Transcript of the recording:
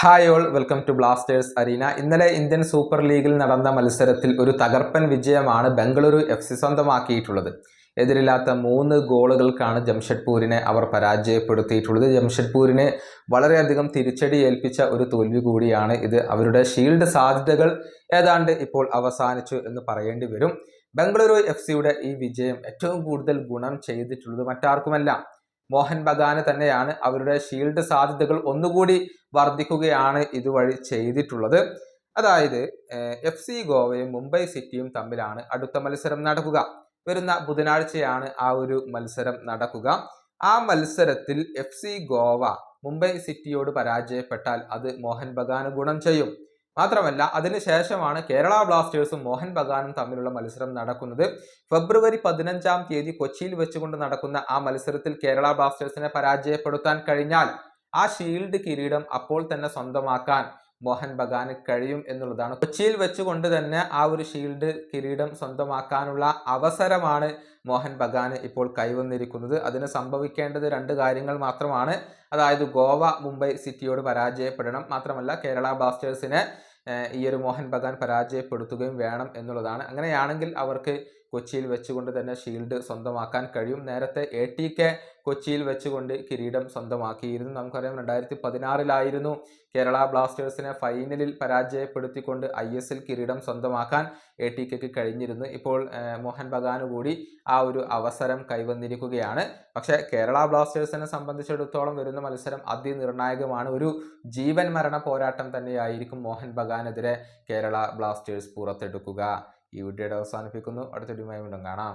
Hi all welcome to Blasters arena ഇന്നലെ Indian super ലീഗിൽ നടന്ന മത്സരത്തിൽ ഒരു തകർപ്പൻ വിജയമാണ് ബംഗളൂരു എഫ് സി സ്വന്തമാക്കിയിട്ടുള്ളത്. എതിരില്ലാത്ത മൂന്ന് ഗോളുകൾക്കാണ് ജംഷഡ്പൂരിനെ അവർ പരാജയപ്പെടുത്തിയിട്ടുള്ളത്. ജംഷഡ്പൂരിനെ വളരെയധികം തിരിച്ചടി ഏൽപ്പിച്ച ഒരു തോൽവി കൂടിയാണ് ഇത്. അവരുടെ ഷീൽഡ് സാധ്യതകൾ ഏതാണ്ട് ഇപ്പോൾ അവസാനിച്ചു എന്ന് പറയേണ്ടി വരും. ബംഗളൂരു എഫ് സിയുടെ ഈ വിജയം ഏറ്റവും കൂടുതൽ ഗുണം ചെയ്തിട്ടുള്ളത് മറ്റാർക്കുമല്ല. മോഹൻ ബഗാന് തന്നെയാണ് അവരുടെ ഷീൽഡ് സാധ്യതകൾ ഒന്നുകൂടി വർദ്ധിക്കുകയാണ് ഇതുവഴി ചെയ്തിട്ടുള്ളത്. അതായത് എഫ് സി ഗോവയും മുംബൈ സിറ്റിയും തമ്മിലാണ് അടുത്ത മത്സരം നടക്കുക. വരുന്ന ബുധനാഴ്ചയാണ് ആ ഒരു മത്സരം നടക്കുക. ആ മത്സരത്തിൽ എഫ് സി ഗോവ മുംബൈ സിറ്റിയോട് പരാജയപ്പെട്ടാൽ അത് മോഹൻ ബഗാന് ഗുണം ചെയ്യും. മാത്രമല്ല അതിനുശേഷമാണ് കേരള ബ്ലാസ്റ്റേഴ്സും മോഹൻ ബഗാനും തമ്മിലുള്ള മത്സരം നടക്കുന്നത്. ഫെബ്രുവരി പതിനഞ്ചാം തീയതി കൊച്ചിയിൽ വെച്ചുകൊണ്ട് നടക്കുന്ന ആ മത്സരത്തിൽ കേരള ബ്ലാസ്റ്റേഴ്സിനെ പരാജയപ്പെടുത്താൻ കഴിഞ്ഞാൽ ആ ഷീൽഡ് കിരീടം അപ്പോൾ തന്നെ സ്വന്തമാക്കാൻ മോഹൻ ബഗാന് കഴിയും എന്നുള്ളതാണ്. കൊച്ചിയിൽ വെച്ചുകൊണ്ട് തന്നെ ആ ഒരു ഷീൽഡ് കിരീടം സ്വന്തമാക്കാനുള്ള അവസരമാണ് മോഹൻ ബഗാന് ഇപ്പോൾ കൈവന്നിരിക്കുന്നത്. അതിന് സംഭവിക്കേണ്ടത് രണ്ട് കാര്യങ്ങൾ മാത്രമാണ്. അതായത് ഗോവ മുംബൈ സിറ്റിയോട് പരാജയപ്പെടണം. മാത്രമല്ല കേരള ബ്ലാസ്റ്റേഴ്സിനെ ഈ ഒരു മോഹൻ ബഗാൻ പരാജയപ്പെടുത്തുകയും വേണം എന്നുള്ളതാണ്. അങ്ങനെയാണെങ്കിൽ അവർക്ക് കൊച്ചിയിൽ വെച്ചുകൊണ്ട് തന്നെ ഷീൽഡ് സ്വന്തമാക്കാൻ കഴിയും. നേരത്തെ എ ടി കെ കൊച്ചിയിൽ വെച്ചുകൊണ്ട് കിരീടം സ്വന്തമാക്കിയിരുന്നു. നമുക്കറിയാം രണ്ടായിരത്തി പതിനാറിലായിരുന്നു കേരള ബ്ലാസ്റ്റേഴ്സിനെ ഫൈനലിൽ പരാജയപ്പെടുത്തിക്കൊണ്ട് ഐ എസ് എൽ കിരീടം സ്വന്തമാക്കാൻ എ ടി കെക്ക് കഴിഞ്ഞിരുന്നു. ഇപ്പോൾ മോഹൻ ബഗാനു കൂടി ആ ഒരു അവസരം കൈവന്നിരിക്കുകയാണ്. പക്ഷേ കേരള ബ്ലാസ്റ്റേഴ്സിനെ സംബന്ധിച്ചിടത്തോളം വരുന്ന മത്സരം അതിനിർണായകമാണ്. ഒരു ജീവൻ മരണ പോരാട്ടം തന്നെയായിരിക്കും മോഹൻ ബഗാനെതിരെ കേരള ബ്ലാസ്റ്റേഴ്സ് പുറത്തെടുക്കുക. ഈ വീഡിയോയുടെ അവസാനിപ്പിക്കുന്നു. അടുത്ത അടുത്തൊരു വീണ്ടും കാണാം.